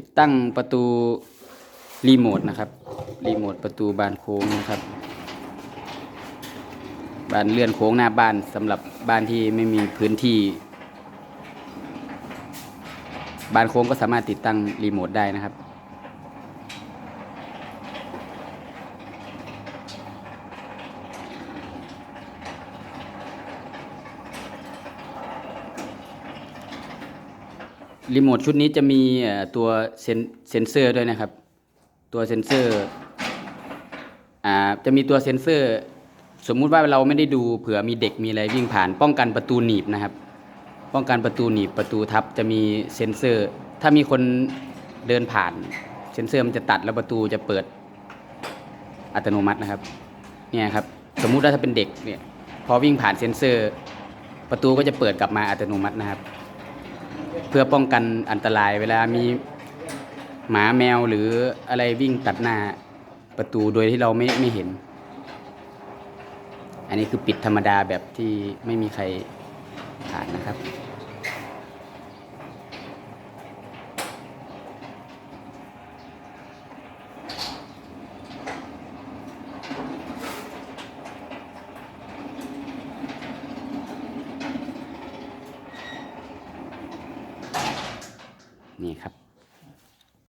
ติดตั้งประตูรีโมทนะครับ รีโมทประตูบานโค้งนะครับ บานเลื่อนโค้งหน้าบ้านสำหรับบ้านที่ไม่มีพื้นที่ บานโค้งก็สามารถติดตั้งรีโมทได้นะครับ รีโมทชุดนี้จะมีตัวเซนเซนเซอร์ด้วยนะครับ ตัวเซนเซอร์จะมีตัวเซนเซอร์ สมมุติว่าเราไม่ได้ดูเผื่อมีเด็กมีอะไรวิ่งผ่าน ป้องกันประตูหนีบนะครับ ป้องกันประตูหนีบประตูทับจะมีเซนเซอร์ ถ้ามีคนเดินผ่านเซนเซอร์มันจะตัดแล้วประตูจะเปิดอัตโนมัตินะครับเนี่ยครับสมมุติว่าถ้าเป็นเด็กเนี่ยพอวิ่งผ่านเซนเซอร์ ประตูก็จะเปิดกลับมาอัตโนมัตินะครับ เพื่อป้องกันอันตรายเวลามีหมาแมวหรืออะไรวิ่งตัดหน้าประตูโดยที่เราไม่ไม่เห็น อันนี้คือปิดธรรมดาแบบที่ไม่มีใครผ่านนะครับ นี่ครับ